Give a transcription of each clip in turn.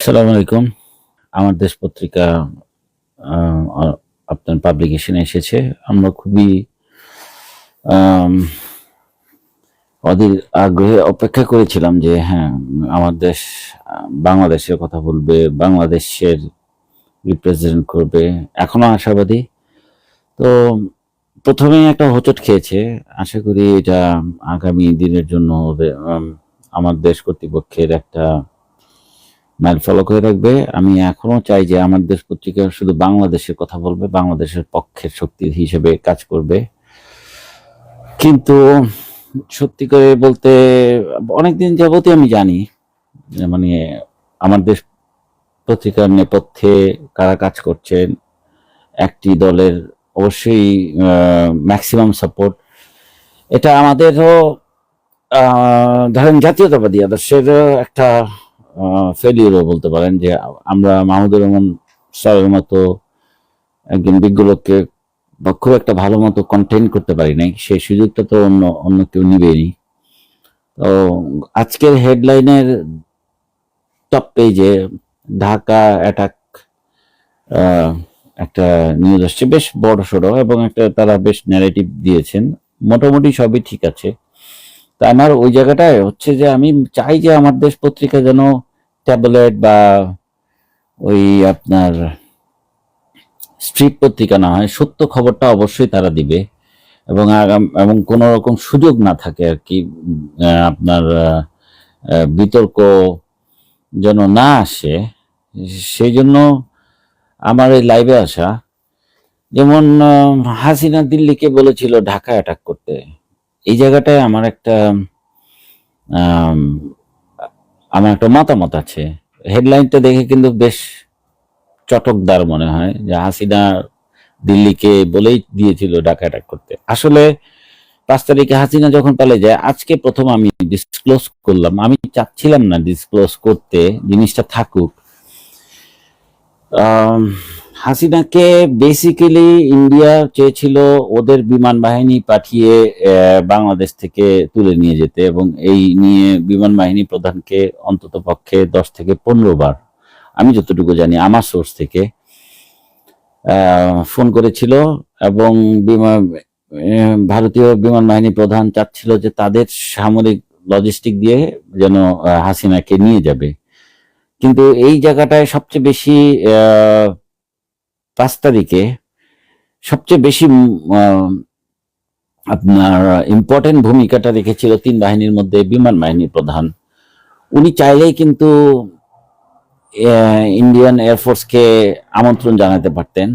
আসসালামু আলাইকুম। আমার দেশ পত্রিকা আপনার পাবলিকেশনে এসেছে। আমরা খুবই অধীর আগ্রহে অপেক্ষা করেছিলাম যে হ্যাঁ আমার দেশ, বাংলাদেশের কথা বলবে, বাংলাদেশের রিপ্রেজেন্ট করবে। এখনও আশাবাদী। তো, প্রথমেই একটা হোঁচট খেয়েছে। আশা করি এটা আগামী দিনের জন্য আমার দেশ কর্তৃপক্ষের একটা মাইল ফলো করে রাখবে আমি এখনও চাই যে আমার দেশ পত্রিকা শুধু বাংলাদেশের কথা বলবে, বাংলাদেশের পক্ষের শক্তি হিসেবে কাজ করবে। কিন্তু সত্যি করে বলতে অনেকদিন যাবতই আমি জানি মানে আমার দেশ পত্রিকার নেপথ্যে কারা কাজ করছেন, একটি দলের অবশ্যই ম্যাক্সিমাম সাপোর্ট এটা আমাদেরও ধরেন জাতীয়তাবাদী আদর্শের একটা ফেলিওরও বলতে পারেন যে আমরা মাহমুদুর রহমান স্যারের মতো একজন বিজ্ঞ লোককে বা খুব একটা ভালো মতো কন্টেন্ট করতে পারি নাই। সেই সুযোগটা তো অন্য অন্য কেউ নিবেনি তো আজকের হেডলাইনের টপ পেজে ঢাকা অ্যাটাক একটা নিউজ আসছে, বেশ বড় সড়ো এবং একটা তারা বেশ ন্যারেটিভ দিয়েছেন। মোটামুটি সবই ঠিক আছে। তা আমার ওই জায়গাটায় হচ্ছে যে আমি চাই যে আমার দেশ পত্রিকা যেন ট্যাবলেট বা ওই আপনার স্ট্রিট পত্রিকা না হয়, সত্য খবরটা অবশ্যই তারা দিবে। এবং এবং কোনো রকম সুযোগ না থাকে আর কি আপনার বিতর্ক যেন না আসে। সেই জন্য আমার এই লাইভে আসা, যেমন হাসিনা দিল্লিকে বলেছিল ঢাকা অ্যাটাক করতে। এই জায়গাটায় আমার একটা আমার একটা মতামত আছে। হেডলাইনটা দেখে কিন্তু বেশ চটকদার মনে হয় যে হাসিনা দিল্লিকে বলেই দিয়েছিল ডাকা অ্যাটাক করতে। আসলে পাঁচ তারিখে হাসিনা যখন পালে যায়, আজকে প্রথম আমি ডিসক্লোজ করলাম। আমি চাচ্ছিলাম না ডিসক্লোজ করতে, জিনিসটা থাকুক। হাসিনাকে বেসিক্যালি ইন্ডিয়া চেয়েছিল ওদের বিমান বাহিনী পাঠিয়ে বাংলাদেশ থেকে তুলে নিয়ে যেতে এবং এই নিয়ে বিমান বাহিনী প্রধানকে অন্তত পক্ষে দশ থেকে পনেরো বার আমি যতটুকু জানি আমার সোর্স থেকে ফোন করেছিল এবং বিমান ভারতীয় বিমান বাহিনী প্রধান চাচ্ছিল যে তাদের সামরিক লজিস্টিক দিয়ে যেন হাসিনাকে নিয়ে যাবে। কিন্তু এই জায়গাটায় সবচেয়ে বেশি আহ, পাঁচ তারিখে সবচেয়ে বেশি আপনার ইম্পর্টেন্ট ভূমিকাটা রেখেছিল তিন বাহিনীর মধ্যে বিমান বাহিনীর প্রধান। উনি চাইলেই কিন্তু ইন্ডিয়ান এয়ারফোর্সকে আমন্ত্রণ জানাতে পারতেন।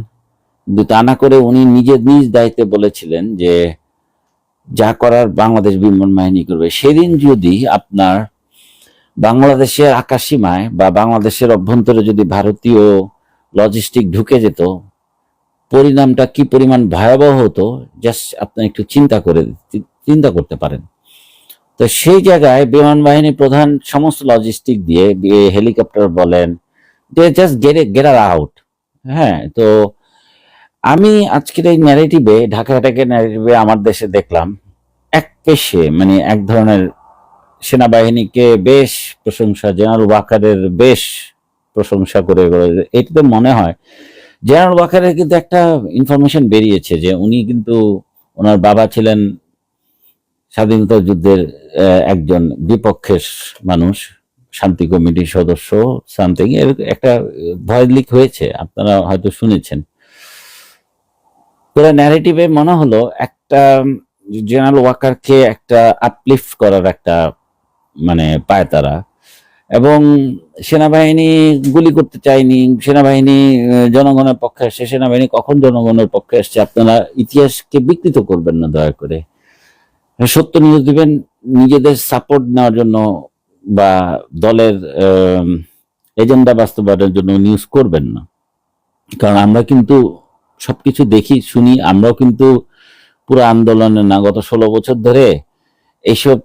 কিন্তু তা না করে উনি নিজের নিজ দায়িত্বে বলেছিলেন যে, যা করার বাংলাদেশ বিমান বাহিনী করবে। সেদিন যদি আপনার বাংলাদেশের আকাশসীমায় বা বাংলাদেশের অভ্যন্তরে যদি ভারতীয় লজিস্টিক ঢুকে যেত, পরিণামটা কি পরিমাণ ভয়াবহ হতো জাস্ট আপনি একটু চিন্তা করে, চিন্তা করতে পারেন। তো সেই জায়গায় বিমান বাহিনী প্রধান সমস্ত লজিস্টিক দিয়ে হেলিকপ্টার বলেন জাস্ট আউট হ্যাঁ তো আমি আজকের এই ন্যারেটিভে ঢাকা অ্যাটাকের ন্যারেটিভে আমার দেশে দেখলাম, এক পেশে মানে এক ধরনের সেনাবাহিনীকে বেশ প্রশংসা, জেনারেল ওয়াকারের বেশ প্রশংসা করে এটাতে মনে হয় জেনারেল ওয়াকারের কিন্তু একটা ইনফরমেশন বেরিয়েছে যে উনি কিন্তু ওনার বাবা ছিলেন স্বাধীনতা যুদ্ধের একজন বিপক্ষের মানুষ, শান্তি কমিটির সদস্য সামথিং এর একটা ভয় লিক হয়েছে, আপনারা হয়তো শুনেছেন। পুরো ন্যারেটিভে মনে হলো একটা জেনারেল ওয়াকারকে একটা আপলিফট করার একটা মানে পায় তারা। এবং সেনাবাহিনী গুলি করতে চায়নি, সেনাবাহিনী জনগণের পক্ষে আসছে, সেনাবাহিনী কখন জনগণের পক্ষে আসছে আপনারা ইতিহাসকে বিকৃত করবেন না দয়া করে। সত্য নিউজ দিবেন, নিজেদের সাপোর্ট নেওয়ার জন্য বা দলের এজেন্ডা বাস্তবায়নের জন্য নিউজ করবেন না। কারণ আমরা কিন্তু সবকিছু দেখি, শুনি, আমরাও কিন্তু পুরো আন্দোলনে না, গত ষোলো বছর ধরে এইসব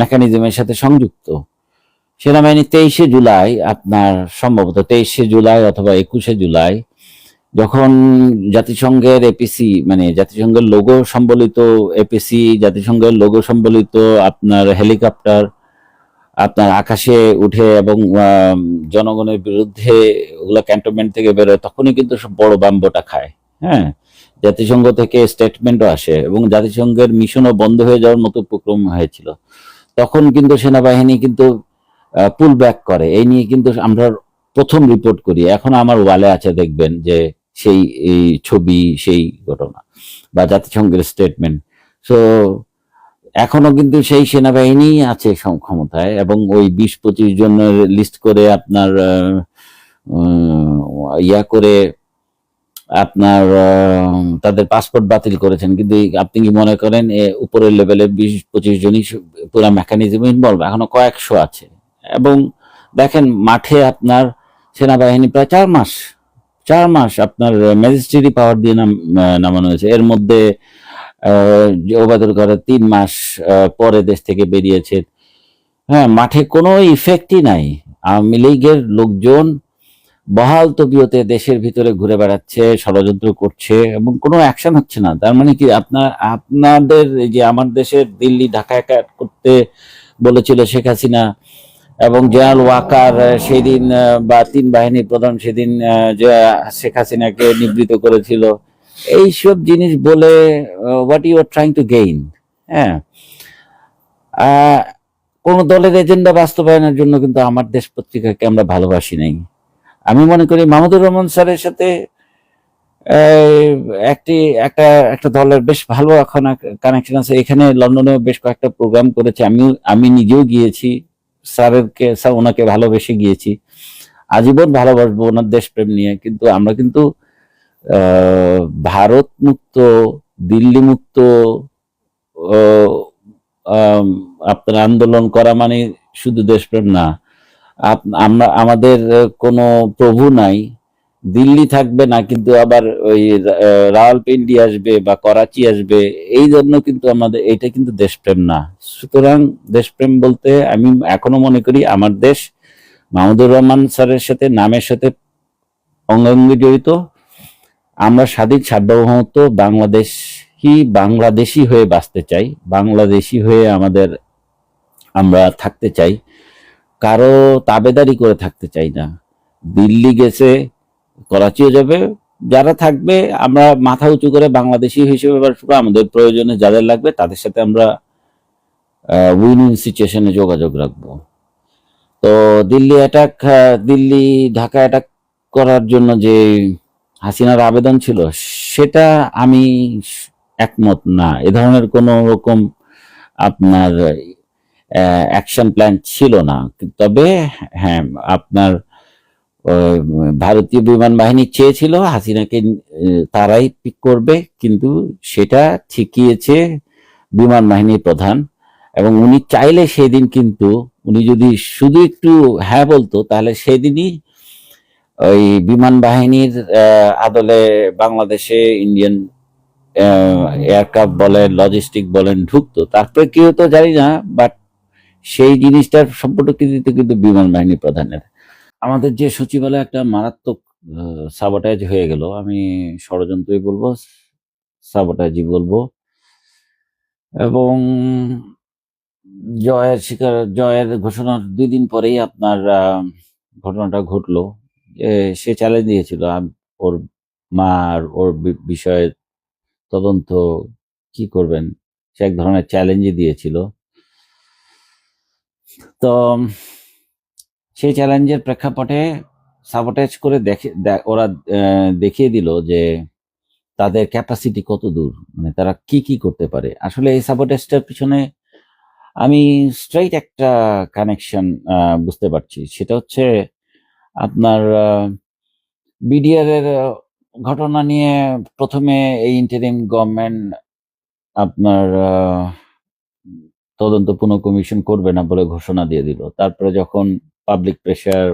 মেকানিজমের সাথে সংযুক্ত। সেনাবাহিনী তেইশে জুলাই, আপনার সম্ভবত তেইশে জুলাই অথবা একুশে জুলাই, যখন জাতিসংঘের এপিসি মানে জাতিসংঘের লোগো সম্বলিত এপিসি জাতিসংঘের লোগো সম্বলিত আপনার হেলিকপ্টার, আপনার আকাশে উঠে এবং জনগণের বিরুদ্ধে ওগুলো ক্যান্টনমেন্ট থেকে বেরোয়, তখনই কিন্তু সব বড় বাম্বটা খায়। হ্যাঁ জাতিসংঘ থেকে স্টেটমেন্টও আসে এবং জাতিসংঘের মিশনও বন্ধ হয়ে যাওয়ার মতো উপক্রম হয়েছিল। তখন কিন্তু সেনাবাহিনী কিন্তু পুল ব্যাক করে। এই নিয়ে কিন্তু আমরা প্রথম রিপোর্ট করি। এখন আমার ওয়ালে আছে, দেখবেন যে সেই, এই ছবি, সেই ঘটনা বা জাতিসংঘের স্টেটমেন্ট সো এখনও কিন্তু সেই সেনাবাহিনী আছে ক্ষমতায় এবং ওই বিশ পঁচিশ জনের লিস্ট করে আপনার ইয়া করে আপনার তাদের পাসপোর্ট বাতিল করেছেন। কিন্তু আপনি কি মনে করেন উপরের লেভেলে বিশ পঁচিশ জনই পুরো মেকানিজম ইনভলভ এখনও কয়েকশো আছে। এবং দেখেন মাঠে আপনার সেনাবাহিনী প্রায় চার মাস চার মাস আপনার ম্যাজিস্ট্রেটি পাওয়ার দিয়ে নাম নামানো হয়েছে। এর মধ্যে ওবায়দুল তিন মাস পরে দেশ থেকে বেরিয়েছে। হ্যাঁ মাঠে কোনো ইফেক্টই নাই। আওয়ামী লীগের লোকজন বহাল তবিয়তে দেশের ভিতরে ঘুরে বেড়াচ্ছে, ষড়যন্ত্র করছে এবং কোনো অ্যাকশন হচ্ছে না। তার মানে কি, আপনার, আপনাদের যে, আমার দেশের দিল্লি ঢাকা করতে বলেছিল শেখ হাসিনা এবং জেনারেল ওয়াকার সেদিন বা তিন বাহিনী প্রধান সেদিন শেখ হাসিনাকে নিবৃত করেছিল। এইসব জিনিস বলে what you are trying to gain হ্যাঁ? কোন দলের এজেন্ডা বাস্তবায়নের জন্য কিন্তু আমার দেশ পত্রিকাকে আমরা ভালোবাসি নাই। আমি মনে করি মাহমুদুর রহমান স্যারের সাথে একটি, একটা একটা দলের বেশ ভালো এখন কানেকশন আছে। এখানে লন্ডনেও বেশ কয়েকটা প্রোগ্রাম করেছে। আমি আমি নিজেও গিয়েছি। স্যারের কে স্যার ওনাকে ভালোবেসে গিয়েছি। আজীবন ভালোবাসবো ওনার দেশপ্রেম নিয়ে, কিন্তু আমরা কিন্তু ভারত মুক্ত দিল্লি মুক্ত আপনার আন্দোলন করা মানে শুধু দেশপ্রেম না। আমরা, আমাদের কোনো প্রভু নাই। দিল্লি থাকবে না, কিন্তু আবার ওই রাওয়ালপিন্ডি আসবে বা করাচি আসবে, এই জন্য কিন্তু আমাদের, এটা কিন্তু দেশপ্রেম না। সুতরাং দেশপ্রেম বলতে আমি এখনও মনে করি আমার দেশ মাহমুদুর রহমান স্যারের সাথে, নামের সাথে অঙ্গাঙ্গি জড়িত। আমরা স্বাধীন সার্বভৌমত্ব বাংলাদেশি বাংলাদেশি হয়ে বাঁচতে চাই, বাংলাদেশি হয়ে আমাদের আমরা থাকতে চাই। কারও তাবেদারি করে থাকতে চাই না। দিল্লি গেছে করাচিও যাবে। যারা থাকবে, আমরা মাথা উঁচু করে বাংলাদেশি হিসেবে আমাদের প্রয়োজনে যাদের লাগবে, তাদের সাথে আমরা উইন উইন সিচুয়েশনে যোগাযোগ রাখব। তো দিল্লি অ্যাটাক দিল্লি ঢাকা অ্যাটাক করার জন্য যে হাসিনার আবেদন ছিল, সেটা আমি একমত না। এ ধরনের কোনো রকম আপনার অ্যাকশন প্ল্যান ছিল না। তবে হ্যাঁ আপনার ভারতীয় বিমান বাহিনী চেয়েছিল, হাসিনাকে তারাই পিক করবে, কিন্তু সেটা ঠিকিয়েছে বিমান বাহিনীর প্রধান। এবং উনি চাইলে সেদিন কিন্তু, উনি যদি শুধু একটু হ্যাঁ বলতো, তাহলে সেদিনই ওই বিমান বাহিনীর আদলে বাংলাদেশে ইন্ডিয়ান এয়ারক্রাফট বলেন লজিস্টিক বলেন, ঢুকতো। তারপরে কি হতো জানি না বাট সেই জিনিসটার সম্পূর্ণ কৃতিত্ব কিন্তু বিমান বাহিনী প্রধানের। আমাদের যে সচিবালয়ে একটা মারাত্মক সাবোটাইজ হয়ে গেল, আমি ষড়যন্ত্রই বলব সাবোটাইজই বলব। এবং জয়ের শিকার, জয়ের ঘোষণার দুই দিন পরেই আপনার ঘটনাটা ঘটলো। সে চ্যালেঞ্জ দিয়েছিল ওর মার ওর বিষয়ে তদন্ত কি করবেন? সে এক ধরনের চ্যালেঞ্জই দিয়েছিল। তো সেই চ্যালেঞ্জের প্রেক্ষাপটে সাবোটাইজ করে দেখে ওরা দেখিয়ে দিল যে তাদের ক্যাপাসিটি কত দূর মানে তারা কি কি করতে পারে। আসলে এই সাবোটাইজটার পিছনে আমি স্ট্রেইট একটা কানেকশন বুঝতে পারছি। সেটা হচ্ছে আপনার বিডিআর এর ঘটনা নিয়ে প্রথমে এই ইন্টারিম গভর্নমেন্ট আপনার তদন্ত পুনঃ কমিশন করবে না বলে ঘোষণা দিয়ে দিল। তারপরে যখন পাবলিক প্রেশার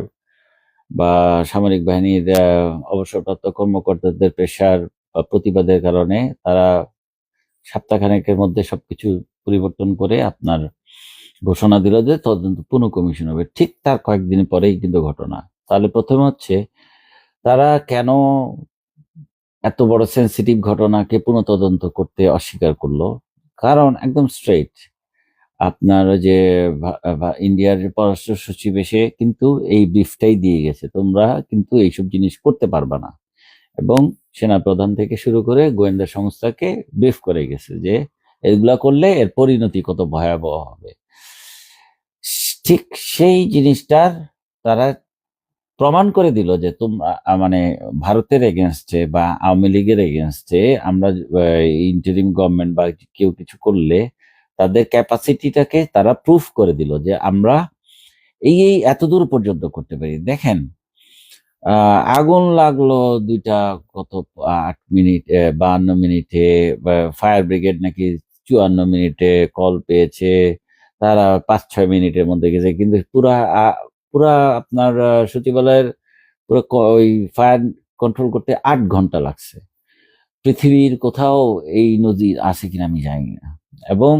বা সামরিক বাহিনীর অবসরপ্রাপ্ত কর্মকর্তাদের প্রেশার বা প্রতিবাদের কারণে তারা সপ্তাহখানেকের মধ্যে সবকিছু পরিবর্তন করে আপনার ঘোষণা দিল যে তদন্ত পুনঃ কমিশন হবে। ঠিক তার কয়েকদিন পরেই কিন্তু ঘটনা। তাহলে প্রথমে হচ্ছে তারা কেন এত বড় সেন্সিটিভ ঘটনাকে পুনঃ তদন্ত করতে অস্বীকার করল? কারণ একদম স্ট্রেট আপনার যে ইন্ডিয়ার পররাষ্ট্র সচিব এসে কিন্তু এই ব্রিফটাই দিয়ে গেছে। তোমরা কিন্তু এইসব জিনিস করতে পারবা না। এবং সেনাপ্রধান থেকে শুরু করে গোয়েন্দা সংস্থাকে ব্রিফ করে গেছে যে, এগুলা করলে এর পরিণতি কত ভয়াবহ হবে। ঠিক সেই জিনিসটার তারা প্রমাণ করে দিল যে তোমরা মানে ভারতের এগেনস্টে বা আওয়ামী লীগের এগেনস্টে আমরা ইন্টারিম গভর্নমেন্ট বা কেউ কিছু করলে তাদের ক্যাপাসিটিটাকে তারা প্রুফ করে দিল যে আমরা এই এই এত দূর পর্যন্ত করতে পারি। দেখেন আগুন লাগল দুইটা কত, আট মিনিট বাহান্ন মিনিটে ফায়ার ব্রিগেড নাকি চুয়ান্ন মিনিটে কল পেয়েছে, তারা পাঁচ, ছয় মিনিটের মধ্যে গেছে, কিন্তু পুরা পুরা আপনার সচিবালয়ের পুরো ওই ফায়ার কন্ট্রোল করতে আট ঘণ্টা লাগছে। পৃথিবীর কোথাও এই নদী আছে কিনা আমি জানি না। এবং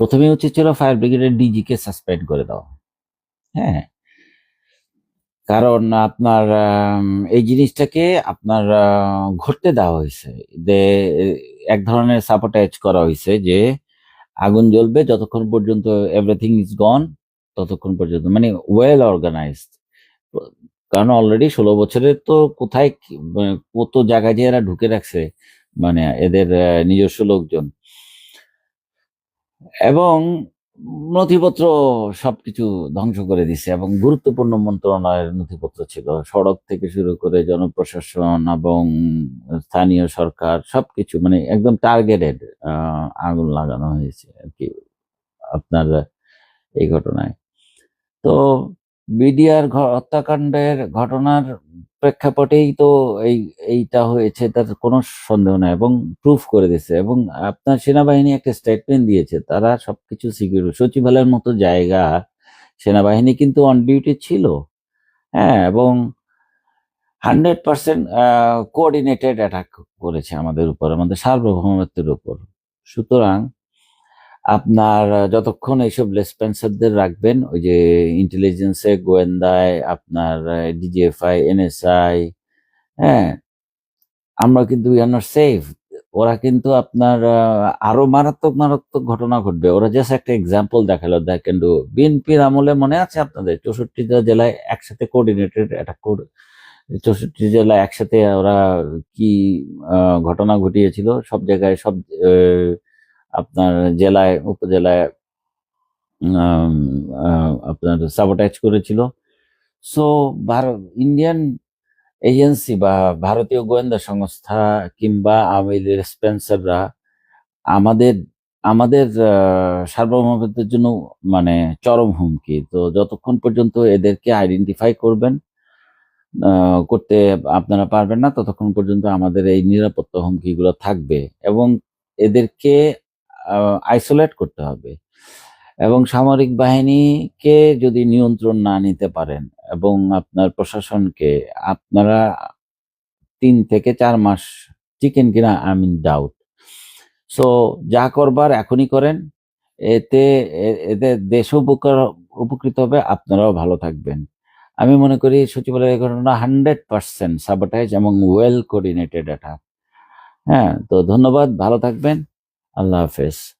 প্রথমে উচিত ছিল ফায়ার ব্রিগেডের ডিজি কে সাসপেন্ড করে দেওয়া। হ্যাঁ। কারণ আপনার এই জিনিসটাকে আপনার ঘটতে দেওয়া হয়েছে। যে এক ধরনের সাপোর্টাইজ করা হয়েছে যে আগুন জ্বলবে, যতক্ষণ পর্যন্ত এভরিথিং ইজ গন ততক্ষণ পর্যন্ত মানে ওয়েল অর্গানাইজড কারণ অলরেডি ষোলো বছরের তো কোথায় মানে কত জায়গায় যে এরা ঢুকে রাখছে মানে এদের নিজস্ব লোকজন। এবং নথিপত্র সবকিছু ধ্বংস করে দিছে এবং গুরুত্বপূর্ণ মন্ত্রণালয়ের নথিপত্র ছিল। সড়ক থেকে শুরু করে জনপ্রশাসন এবং স্থানীয় সরকার সবকিছু মানে একদম টার্গেটেড আগুন লাগানো হয়েছে আর কি আপনার এই ঘটনায়। তো বিডিআর হত্যাকাণ্ডের ঘটনার প্রেক্ষাপটেই তো এই, এইটা হয়েছে, তার কোনো সন্দেহ নাই এবং প্রুফ করে দিয়েছে এবং আপনার সেনাবাহিনী একটা স্টেটমেন্ট দিয়েছে, তারা সবকিছু সিকিউর সচিবালয়ের মতো জায়গা, সেনাবাহিনী কিন্তু অন ডিউটি ছিল হ্যাঁ এবং হান্ড্রেড পার্সেন্ট কোঅর্ডিনেটেড অ্যাটাক করেছে আমাদের উপর, আমাদের সার্বভৌমত্বের উপর। সুতরাং আপনার যতক্ষণ এইসব লেসপেন্সারদের রাখবেন, ওই যে ইন্টেলিজেন্সে গোয়েন্দায়, আপনার ডিজিএফআই এনএসআই হ্যাঁ আমরা কিন্তু উই আর নট সেফ ওরা কিন্তু আপনার আরও মারাত্মক মারাত্মক ঘটনা ঘটবে। ওরা জাস্ট একটা এক্সাম্পল দেখাল দেখেন বিএনপির আমলে মনে আছে আপনাদের? চৌষট্টিটা জেলায় একসাথে কোঅর্ডিনেটেড অ্যাটাক করে, চৌষট্টি জেলায় একসাথে ওরা কি ঘটনা ঘটিয়েছিল? সব জায়গায় সব আপনার জেলায়, উপজেলায় আপনার সাবোটাইজ করেছিল। সো ভারত ইন্ডিয়ান এজেন্সি বা ভারতীয় গোয়েন্দা সংস্থা কিংবা লীগের স্পেন্সাররা আমাদের আমাদের সার্বভৌমত্বের জন্য মানে চরম হুমকি। তো যতক্ষণ পর্যন্ত এদেরকে আইডেন্টিফাই করবেন করতে আপনারা পারবেন না, ততক্ষণ পর্যন্ত আমাদের এই নিরাপত্তা হুমকিগুলো থাকবে। এবং এদেরকে আইসোলেট করতে হবে। এবং সামরিক বাহিনীকে যদি নিয়ন্ত্রণ না নিতে পারেন এবং আপনার প্রশাসনকে, আপনারা তিন থেকে চার মাস চিকেন কিনা আই মিন ডাউট সো যা করবার এখনই করেন। এতে এতে দেশ উপকার, উপকৃত হবে, আপনারাও ভালো থাকবেন। আমি মনে করি সচিবালয়ের ঘটনা হান্ড্রেড পার্সেন্ট সাবোটাইজ এবং ওয়েল কোঅর্ডিনেটেড অ্যাটাক হ্যাঁ তো ধন্যবাদ, ভালো থাকবেন। আল্লাহ হাফেজ